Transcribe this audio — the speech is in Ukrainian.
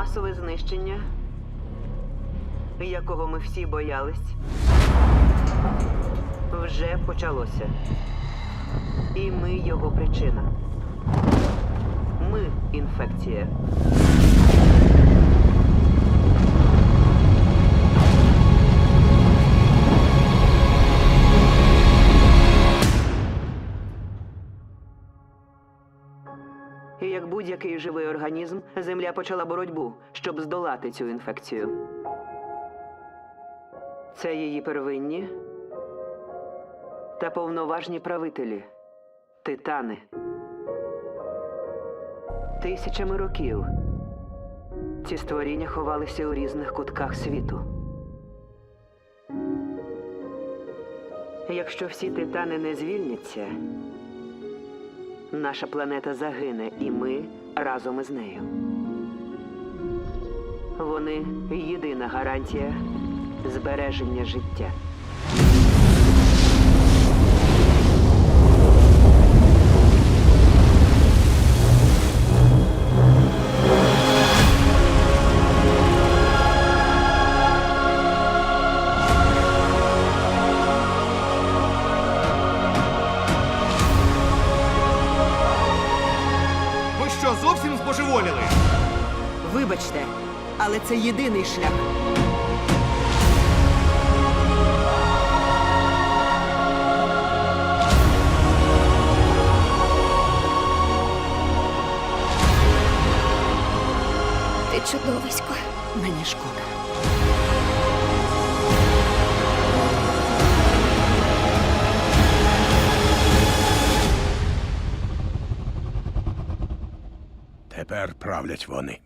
Масове знищення, якого ми всі боялись, вже почалося. І ми його причина. Ми інфекція. І як будь-який живий організм, Земля почала боротьбу, щоб здолати цю інфекцію. Це її первинні та повноважні правителі титани. Тисячами років ці створіння ховалися у різних кутках світу. Якщо всі титани не звільняться, наша планета загине, і ми разом із нею. Вони єдина гарантія збереження життя. Збожеволіли? Вибачте, але це єдиний шлях. Ти чудовисько. Мені шкода. Тепер правлять вони.